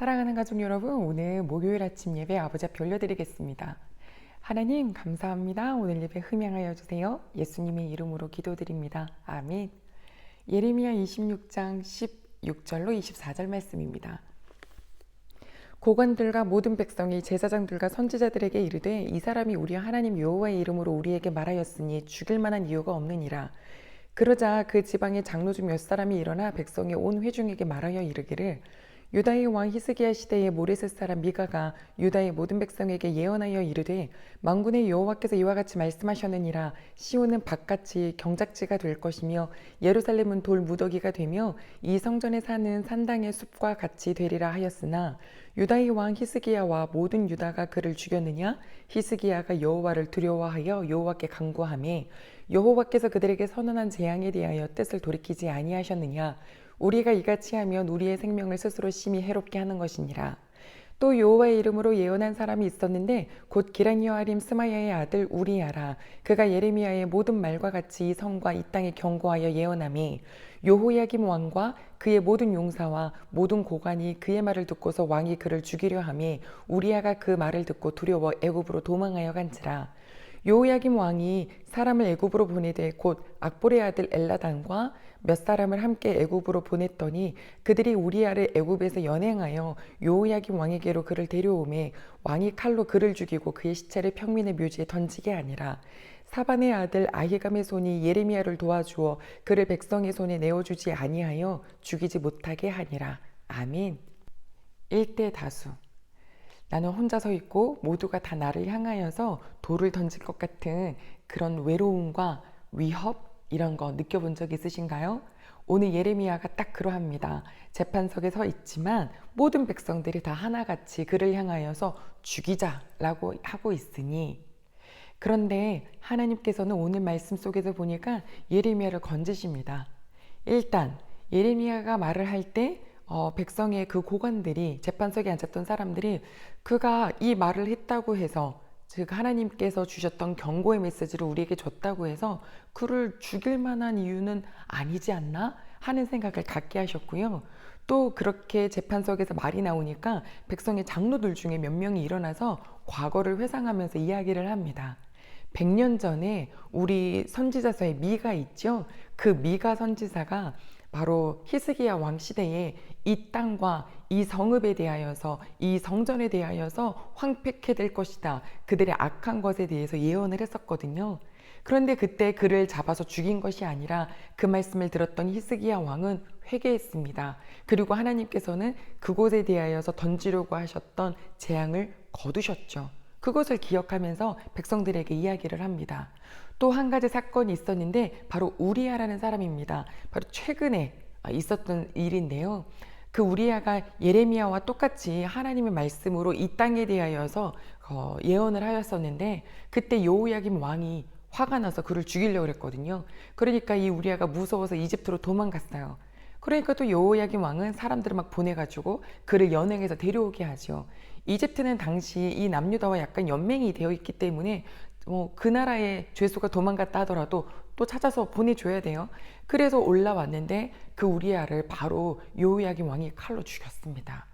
사랑하는 가족 여러분, 오늘 목요일 아침 예배 아버지 앞에 올려드리겠습니다. 하나님, 감사합니다. 오늘 예배 흠양하여 주세요. 예수님의 이름으로 기도드립니다. 아멘. 예레미야 26장 16절로 24절 말씀입니다. 고관들과 모든 백성이 제사장들과 선지자들에게 이르되 이 사람이 우리 하나님 여호와의 이름으로 우리에게 말하였으니 죽일 만한 이유가 없느니라. 그러자 그 지방의 장로 중 몇 사람이 일어나 백성의 온 회중에게 말하여 이르기를 유다의 왕 히스기야 시대에 모레셋 사람 미가가 유다의 모든 백성에게 예언하여 이르되 만군의 여호와께서 이와 같이 말씀하셨느니라. 시온은 바깥이 경작지가 될 것이며 예루살렘은 돌 무더기가 되며 이 성전에 사는 산당의 숲과 같이 되리라 하였으나 유다의 왕 히스기야와 모든 유다가 그를 죽였느냐? 히스기야가 여호와를 두려워하여 여호와께 간구하며 여호와께서 그들에게 선언한 재앙에 대하여 뜻을 돌이키지 아니하셨느냐 우리가 이같이 하면 우리의 생명을 스스로 심히 해롭게 하는 것이니라. 또 여호와의 이름으로 예언한 사람이 있었는데 곧 기란 여아림 스마야의 아들 우리야라 그가 예레미야의 모든 말과 같이 이 성과 이 땅에 경고하여 예언함이 요호야김 왕과 그의 모든 용사와 모든 고관이 그의 말을 듣고서 왕이 그를 죽이려 함에 우리야가 그 말을 듣고 두려워 애굽으로 도망하여 간지라 요야김 왕이 사람을 애굽으로 보내되 곧 악보의 아들 엘라단과 몇 사람을 함께 애굽으로 보냈더니 그들이 우리아를 애굽에서 연행하여 요야김 왕에게로 그를 데려오매 왕이 칼로 그를 죽이고 그의 시체를 평민의 묘지에 던지게 아니라. 사반의 아들 아히감의 손이 예레미야를 도와주어 그를 백성의 손에 내어주지 아니하여 죽이지 못하게 하니라. 아멘. 일대 다수 나는 혼자 서 있고 모두가 다 나를 향하여서 돌을 던질 것 같은 그런 외로움과 위협 이런 거 느껴본 적 있으신가요? 오늘 예레미야가 딱 그러합니다. 재판석에 서 있지만 모든 백성들이 다 하나같이 그를 향하여서 죽이자라고 하고 있으니 그런데 하나님께서는 오늘 말씀 속에서 보니까 예레미야를 건지십니다. 일단 예레미야가 말을 할 때 어, 백성의 그 고관들이 재판석에 앉았던 사람들이 그가 이 말을 했다고 해서 즉 하나님께서 주셨던 경고의 메시지를 우리에게 줬다고 해서 그를 죽일 만한 이유는 아니지 않나 하는 생각을 갖게 하셨고요. 또 그렇게 재판석에서 말이 나오니까 백성의 장로들 중에 몇 명이 일어나서 과거를 회상하면서 이야기를 합니다. 100년 전에 우리 선지자서에 미가 있죠. 그 미가 선지자가 바로 히스기야 왕 시대에 이 땅과 이 성읍에 대하여서 이 성전에 대하여서 황폐케 될 것이다. 그들의 악한 것에 대해서 예언을 했었거든요. 그런데 그때 그를 잡아서 죽인 것이 아니라 그 말씀을 들었던 히스기야 왕은 회개했습니다. 그리고 하나님께서는 그곳에 대하여서 던지려고 하셨던 재앙을 거두셨죠. 그것을 기억하면서 백성들에게 이야기를 합니다. 또 한 가지 사건이 있었는데 바로 우리아라는 사람입니다. 바로 최근에 있었던 일인데요. 그 우리아가 예레미야와 똑같이 하나님의 말씀으로 이 땅에 대하여서 어, 예언을 하였었는데 그때 여호야김 왕이 화가 나서 그를 죽이려고 했거든요. 그러니까 이 우리아가 무서워서 이집트로 도망갔어요. 그러니까 또 여호야김 왕은 사람들을 막 보내가지고 그를 연행해서 데려오게 하죠. 이집트는 당시 이 남유다와 약간 연맹이 되어 있기 때문에 뭐 그 나라의 죄수가 도망갔다 하더라도 또 찾아서 보내줘야 돼요. 그래서 올라왔는데 그 우리아를 바로 요야김 왕이 칼로 죽였습니다.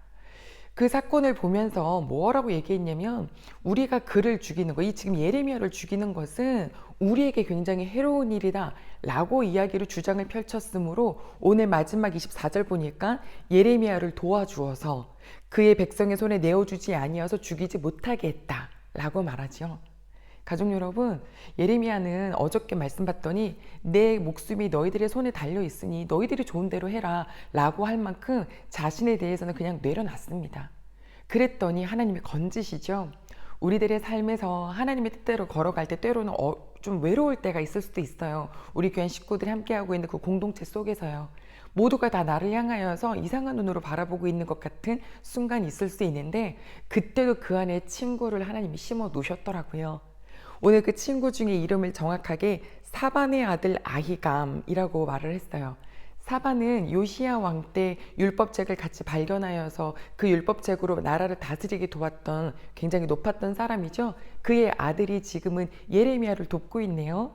그 사건을 보면서 뭐라고 얘기했냐면 우리가 그를 죽이는 거, 이 지금 예레미야를 죽이는 것은 우리에게 굉장히 해로운 일이다 라고 이야기를 주장을 펼쳤으므로 오늘 마지막 24절 보니까 예레미야를 도와주어서 그의 백성의 손에 내어주지 아니어서 죽이지 못하게 했다 라고 말하죠. 가족 여러분, 예레미야는 어저께 말씀 받더니 내 목숨이 너희들의 손에 달려 있으니 너희들이 좋은 대로 해라 라고 할 만큼 자신에 대해서는 그냥 내려놨습니다. 그랬더니 하나님이 건지시죠. 우리들의 삶에서 하나님의 뜻대로 걸어갈 때 때로는 어, 좀 외로울 때가 있을 수도 있어요. 우리 교회 식구들이 함께하고 있는 그 공동체 속에서요. 모두가 다 나를 향하여서 이상한 눈으로 바라보고 있는 것 같은 순간이 있을 수 있는데 그때도 그 안에 친구를 하나님이 심어 놓으셨더라고요. 오늘 그 친구 중에 이름을 정확하게 사반의 아들 아히감이라고 말을 했어요. 사반은 요시야 왕 때 율법책을 같이 발견하여서 그 율법책으로 나라를 다스리게 도왔던 굉장히 높았던 사람이죠. 그의 아들이 지금은 예레미야를 돕고 있네요.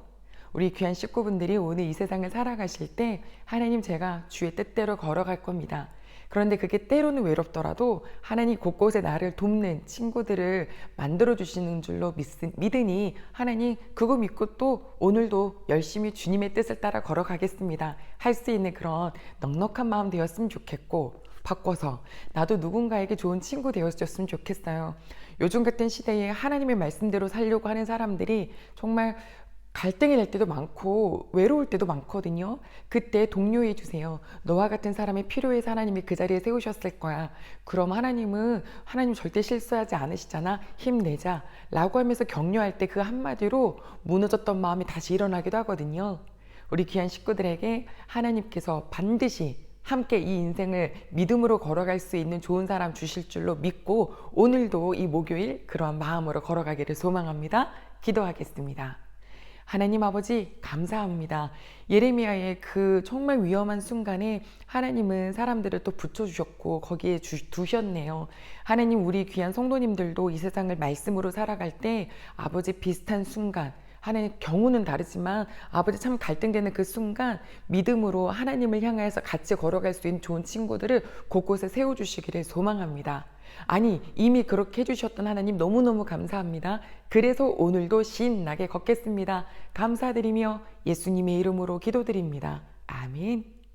우리 귀한 식구분들이 오늘 이 세상을 살아가실 때 하나님 제가 주의 뜻대로 걸어갈 겁니다. 그런데 그게 때로는 외롭더라도 하나님 곳곳에 나를 돕는 친구들을 만들어 주시는 줄로 믿, 믿으니 하나님 그거 믿고 또 오늘도 열심히 주님의 뜻을 따라 걸어가겠습니다. 할 수 있는 그런 넉넉한 마음 되었으면 좋겠고 바꿔서 나도 누군가에게 좋은 친구 되었으면 좋겠어요. 요즘 같은 시대에 하나님의 말씀대로 살려고 하는 사람들이 정말 갈등이 날 때도 많고 외로울 때도 많거든요. 그때 동료해 주세요. 너와 같은 사람이 필요해서 하나님이 그 자리에 세우셨을 거야. 그럼 하나님은 하나님 절대 실수하지 않으시잖아. 힘내자. 라고 하면서 격려할 때 그 한마디로 무너졌던 마음이 다시 일어나기도 하거든요. 우리 귀한 식구들에게 하나님께서 반드시 함께 이 인생을 믿음으로 걸어갈 수 있는 좋은 사람 주실 줄로 믿고 오늘도 이 목요일 그러한 마음으로 걸어가기를 소망합니다. 기도하겠습니다. 하나님 아버지 감사합니다. 예레미야의 그 정말 위험한 순간에 하나님은 사람들을 또 붙여주셨고 거기에 주, 두셨네요. 하나님 우리 귀한 성도님들도 이 세상을 말씀으로 살아갈 때 아버지 비슷한 순간 하나님 경우는 다르지만 아버지 참 갈등되는 그 순간 믿음으로 하나님을 향해서 같이 걸어갈 수 있는 좋은 친구들을 곳곳에 세워주시기를 소망합니다. 아니 이미 그렇게 해주셨던 하나님 너무너무 감사합니다. 그래서 오늘도 신나게 걷겠습니다. 감사드리며 예수님의 이름으로 기도드립니다. 아멘.